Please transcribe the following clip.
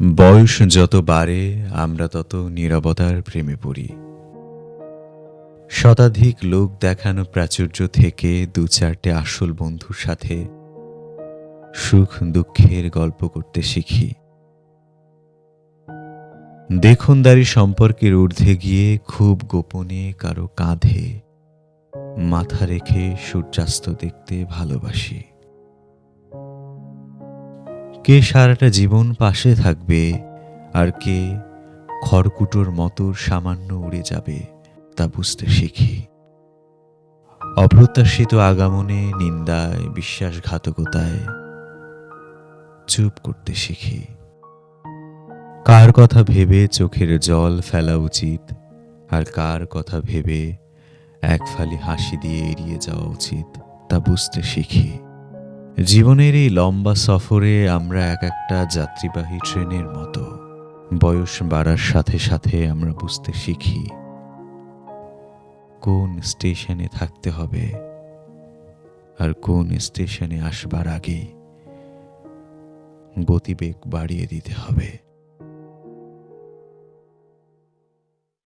বয়স যত বাড়ে, আমরা তত নীরবতার প্রেমে পড়ি। শতাধিক লোক দেখানো প্রাচুর্য থেকে দু চারটে আসল বন্ধুর সাথে সুখ দুঃখের গল্প করতে শিখি। দেখনদারি সম্পর্কের ঊর্ধ্বে গিয়ে খুব গোপনে কারও কাঁধে মাথা রেখে সূর্যাস্ত দেখতে ভালোবাসি। কে সারাটা জীবন পাশে থাকবে আর কে খড়কুটোর মতো সামান্য উড়ে যাবে তা বুঝতে শিখি। অপ্রত্যাশিত আগামনে, নিন্দায়, বিশ্বাসঘাতকতায় চুপ করতে শিখি। কার কথা ভেবে চোখের জল ফেলা উচিত আর কার কথা ভেবে এক ফালি হাসি দিয়ে এড়িয়ে যাওয়া উচিত তা বুঝতে শিখি। জীবনের এই লম্বা সফরে আমরা এক একটা যাত্রীবাহী ট্রেনের মতো বয়স বাড়ার সাথে সাথে আমরা বুঝতে শিখি কোন স্টেশনে থাকতে হবে আর কোন স্টেশনে আসবার আগে গতিবেগ বাড়িয়ে দিতে হবে।